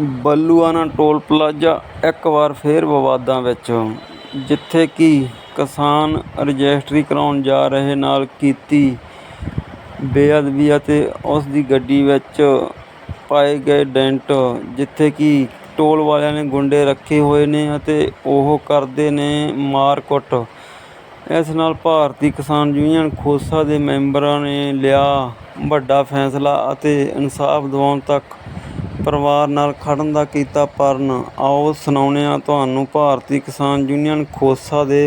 Balluana toll plaza ਇੱਕ ਵਾਰ ਫੇਰ ਵਿਵਾਦਾਂ ਵਿੱਚ, ਜਿੱਥੇ ਕਿ ਕਿਸਾਨ ਰਜਿਸਟਰੀ ਕਰਾਉਣ ਜਾ ਰਹੇ ਨਾਲ ਕੀਤੀ ਬੇਅਦਬੀ ਅਤੇ ਉਸ ਦੀ ਗੱਡੀ ਵਿੱਚ ਪਾਏ ਗਏ ਡੈਂਟ, ਜਿੱਥੇ ਕਿ ਟੋਲ ਵਾਲਿਆਂ ਨੇ ਗੁੰਡੇ ਰੱਖੇ ਹੋਏ ਨੇ ਅਤੇ ਉਹ ਕਰਦੇ ਨੇ ਮਾਰ ਕੁੱਟ ਇਸ ਨਾਲ ਭਾਰਤੀ ਕਿਸਾਨ ਯੂਨੀਅਨ ਖੋਸਾ ਦੇ ਮੈਂਬਰਾਂ ਨੇ ਲਿਆ ਵੱਡਾ ਫੈਸਲਾ ਅਤੇ ਇਨਸਾਫ ਦਿਵਾਉਣ ਤੱਕ ਪਰਿਵਾਰ ਨਾਲ ਖੜਨ ਦਾ ਕੀਤਾ ਪਰਨ ਆਓ ਸੁਣਾਉਂਦੇ ਹਾਂ ਤੁਹਾਨੂੰ ਭਾਰਤੀ ਕਿਸਾਨ ਯੂਨੀਅਨ ਖੋਸਾ ਦੇ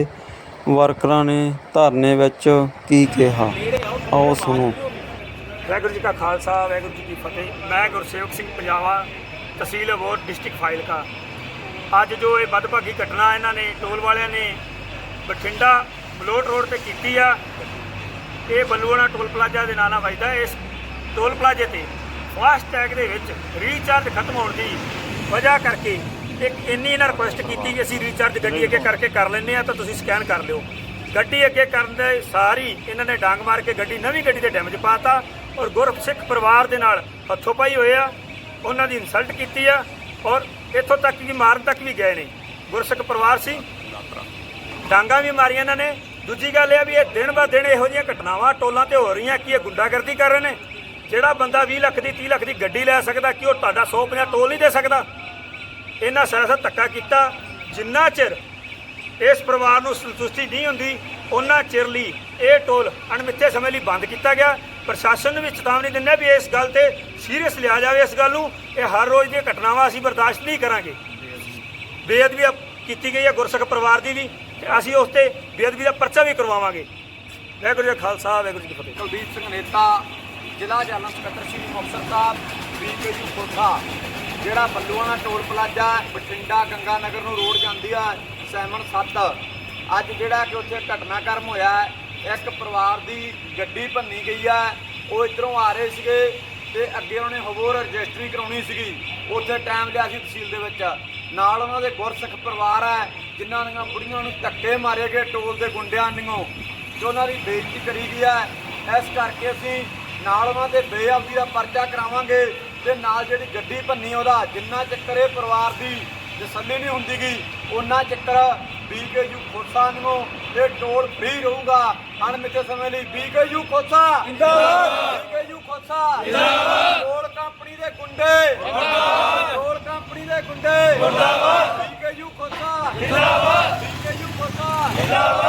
ਵਰਕਰਾਂ ਨੇ ਧਰਨੇ ਵਿੱਚ ਕੀ ਕਿਹਾ। ਆਓ ਸੁਣੋ। ਵਾਹਿਗੁਰੂ ਜੀ ਕਾ ਖਾਲਸਾ, ਵਾਹਿਗੁਰੂ ਜੀ ਕੀ ਫਤਿਹ। ਮੈਂ ਗੁਰਸੇਵਕ ਸਿੰਘ ਪੰਜਾਬਾ ਤਹਿਸੀਲ ਅਬੋਹਰ, ਡਿਸਟ੍ਰਿਕਟ ਫਾਜ਼ਿਲਕਾ। ਅੱਜ ਜੋ ਇਹ ਵੱਧਭਾਗੀ ਘਟਨਾ ਇਹਨਾਂ ਨੇ, ਟੋਲ ਵਾਲਿਆਂ ਨੇ ਬਠਿੰਡਾ ਮਲੋਟ ਰੋਡ ਤੇ ਕੀਤੀ ਆ, ਇਹ ਬੱਲੂਆਣਾ ਟੋਲ ਪਲਾਜ਼ਾ ਦੇ ਨਾਂ ਨਾਲ ਵੱਜਦਾ। ਇਸ ਟੋਲ ਪਲਾਜ਼ੇ ਤੇ ਫਾਸਟ ਟੈਗ ਦੇ ਵਿੱਚ ਰੀਚਾਰਜ ਖਤਮ ਹੋਣ ਦੀ ਵਜ੍ਹਾ ਕਰਕੇ ਇੱਕ ਇੰਨੀ ਇਹਨਾਂ ਰਿਕੁਐਸਟ ਕੀਤੀ ਕਿ ਅਸੀਂ ਰੀਚਾਰਜ ਗੱਡੀ ਅੱਗੇ ਕਰਕੇ ਕਰ ਲੈਂਦੇ ਆ ਤਾਂ ਤੁਸੀਂ ਸਕੈਨ ਕਰ ਲਿਓ। ਗੱਡੀ ਅੱਗੇ ਕਰਨ ਦੇ ਸਾਰੀ ਇਹਨਾਂ ਨੇ ਡਾਂਗ ਮਾਰ ਕੇ ਗੱਡੀ ਨਵੀਂ ਗੱਡੀ 'ਤੇ ਡੈਮੇਜ ਪਾਤਾ ਔਰ ਗੁਰਸਿੱਖ ਪਰਿਵਾਰ ਦੇ ਨਾਲ ਹੱਥੋਂ ਪਾਈ ਹੋਏ ਆ। ਉਹਨਾਂ ਦੀ ਇਨਸਲਟ ਕੀਤੀ ਆ ਔਰ ਇੱਥੋਂ ਤੱਕ ਕਿ ਮਾਰਨ ਤੱਕ ਵੀ ਗਏ ਨੇ। ਗੁਰਸਿੱਖ ਪਰਿਵਾਰ ਸੀ। ਡਾਂਗਾ ਵੀ ਮਾਰੀਆਂ ਇਹਨਾਂ ਨੇ। ਦੂਜੀ ਗੱਲ ਇਹ ਆ ਵੀ ਇਹ ਦਿਨ ਬਾ ਦਿਨ ਇਹੋ ਜਿਹੀਆਂ ਘਟਨਾਵਾਂ ਟੋਲਾਂ ਤੇ ਹੋ ਰਹੀਆਂ ਕਿ ਇਹ ਗੁੰਡਾਗਰਦੀ ਕਰ ਰਹੇ ਨੇ। ਜਿਹੜਾ ਬੰਦਾ 20 ਲੱਖ ਦੀ 30 ਲੱਖ ਦੀ ਗੱਡੀ ਲੈ ਸਕਦਾ, ਕਿ ਉਹ ਤੁਹਾਡਾ 150 ਟੋਲ ਨਹੀਂ ਦੇ ਸਕਦਾ? ਇਹਨਾਂ ਸਿਆਸਤ ਧੱਕਾ ਕੀਤਾ, ਜਿੰਨਾ ਚਿਰ ਇਸ ਪਰਿਵਾਰ ਨੂੰ ਸੰਤੁਸ਼ਟੀ ਨਹੀਂ ਹੁੰਦੀ ਉਹਨਾਂ ਚਿਰ ਲਈ ਇਹ ਟੋਲ ਅਣਮਿੱਥੇ ਸਮੇਂ ਲਈ ਬੰਦ ਕੀਤਾ ਗਿਆ। ਪ੍ਰਸ਼ਾਸਨ ਨੂੰ ਵੀ ਚੇਤਾਵਨੀ ਦਿੰਦੇ ਵੀ ਇਸ ਗੱਲ ਤੇ ਸੀਰੀਅਸ ਲਿਆ ਜਾਵੇ ਇਸ ਗੱਲ ਨੂੰ। ਇਹ ਹਰ ਰੋਜ਼ ਦੀਆਂ ਘਟਨਾਵਾਂ ਅਸੀਂ ਬਰਦਾਸ਼ਤ ਨਹੀਂ ਕਰਾਂਗੇ। ਬੇਅਦਬੀ ਕੀਤੀ ਗਈ ਹੈ, ਗੁਰਸਿੱਖ ਪਰਿਵਾਰ ਦੀ ਵੀ, ਤੇ ਅਸੀਂ ਉਸ ਤੇ ਬੇਅਦਬੀ ਦਾ ਪਰਚਾ ਵੀ ਕਰਵਾਵਾਂਗੇ। ਵਾਹਿਗੁਰੂ ਜੀ ਖਾਲਸਾ, ਵਾਹਿਗੁਰੂ ਜੀ ਕੀ ਫਤਿਹ। ਕੁਲਦੀਪ ਸਿੰਘ ਨੇਤਾ ਜ਼ਿਲ੍ਹਾ ਜਨਰਲ ਸਕੱਤਰ ਸ਼੍ਰੀ ਮੁਕਤਸਰ ਸਾਹਿਬ ਬੀਕੇਯੂ ਖੋਖਾ ਜਿਹੜਾ ਬੱਲੂਆਣਾ ਟੋਲ ਪਲਾਜ਼ਾ, ਬਠਿੰਡਾ ਗੰਗਾ ਨਗਰ ਨੂੰ ਰੋਡ ਜਾਂਦੀ ਆ, ਸੈਮਨ 7 ਅੱਜ ਜਿਹੜਾ ਕਿ ਉੱਥੇ ਘਟਨਾਕ੍ਰਮ ਹੋਇਆ ਇੱਕ ਪਰਿਵਾਰ ਦੀ ਗੱਡੀ ਭੰਨੀ ਗਈ ਆ, ਉਹ ਇਧਰੋਂ ਆ ਰਹੇ ਸੀਗੇ ਤੇ ਅੱਗੇ ਉਹਨੇ ਹੋਰ ਰਜਿਸਟਰੀ ਕਰਾਉਣੀ ਸੀਗੀ, ਉੱਥੇ ਟਾਈਮ ਲਿਆ ਸੀ ਤਹਿਸੀਲ ਦੇ ਵਿੱਚ। ਨਾਲ ਉਹਨਾਂ ਦੇ ਗੁਰਸਿੱਖ ਪਰਿਵਾਰ ਹੈ ਜਿਨ੍ਹਾਂ ਦੀਆਂ ਬੁੜੀਆਂ ਨੂੰ ਧੱਕੇ ਮਾਰੇ ਗਏ ਟੋਲ ਦੇ ਗੁੰਡਿਆਂ ਨੂੰ ਜੋ ਉਹਨਾਂ ਦੀ ਬੇਇੱਜ਼ਤੀ ਕਰੀ ਗਈ ਹੈ ਇਸ ਕਰਕੇ ਅਸੀਂ ਨਾਲ ਉਹਨਾਂ ਦੇ ਬੇਅਬਦੀ ਦਾ ਪਰਚਾ ਕਰਾਵਾਂਗੇ ਤੇ ਨਾਲ ਜਿਹੜੀ ਗੱਡੀ ਭੰਨੀ ਉਹਦਾ ਜਿੰਨਾ ਚੱਕਰ ਇਹ ਪਰਿਵਾਰ ਦੀ ਤਸੱਲੀ ਨਹੀਂ ਹੁੰਦੀਗੀ ਉਹਨਾਂ ਚੱਕਰ ਬੀਕੇਯੂ ਖੋਸਾ ਨੂੰ ਇਹ ਟੋਲ ਫ੍ਰੀ ਰਹੂਗਾ। ਅਣਮਿੱਥੇ ਸਮੇਂ ਲਈ ਬੀਕੇਯੂ ਖੋਸਾ। ਜਿੰਦਾਬਾਦ। B K U Khosa. ਜਿੰਦਾਬਾਦ। ਟੋਲ ਕੰਪਨੀ ਦੇ ਗੁੰਡੇ। ਜਿੰਦਾਬਾਦ। ਟੋਲ ਕੰਪਨੀ ਦੇ ਗੁੰਡੇ। ਜਿੰਦਾਬਾਦ। B K U Khosa. ਜਿੰਦਾਬਾਦ। B K U Khosa. ਜਿੰਦਾਬਾਦ।